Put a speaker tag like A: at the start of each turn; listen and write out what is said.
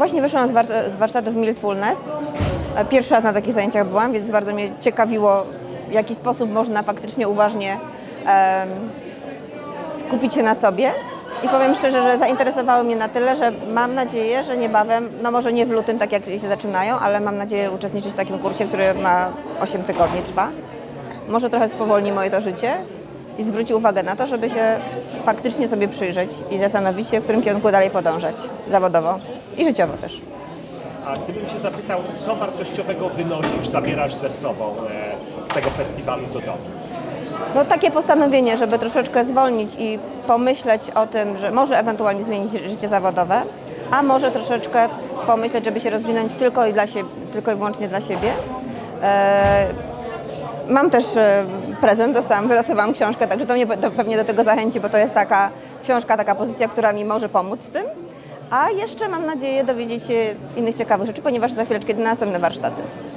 A: Właśnie wyszłam z, war- z warsztatów Mindfulness. E, Pierwszy raz na takich zajęciach byłam, więc bardzo mnie ciekawiło, w jaki sposób można faktycznie uważnie skupić się na sobie. I powiem szczerze, że zainteresowały mnie na tyle, że mam nadzieję, że niebawem, no może nie w lutym, tak jak się zaczynają, ale mam nadzieję uczestniczyć w takim kursie, który ma 8 tygodni trwa. Może trochę spowolni moje to życie i zwróci uwagę na to, żeby się faktycznie sobie przyjrzeć i zastanowić się, w którym kierunku dalej podążać zawodowo i życiowo też.
B: A gdybym Cię zapytał, co wartościowego wynosisz, zabierasz ze sobą e, z tego festiwalu do domu?
A: No takie postanowienie, żeby troszeczkę zwolnić i pomyśleć o tym, że może ewentualnie zmienić życie zawodowe, a może troszeczkę pomyśleć, żeby się rozwinąć tylko i, dla siebie, tylko i wyłącznie dla siebie. Mam też e, prezent, dostałam, wylosowałam książkę, także to mnie pe- pewnie do tego zachęci, bo to jest taka książka, taka pozycja, która mi może pomóc w tym. A jeszcze mam nadzieję dowiedzieć się innych ciekawych rzeczy, ponieważ za chwileczkę idę na następne warsztaty.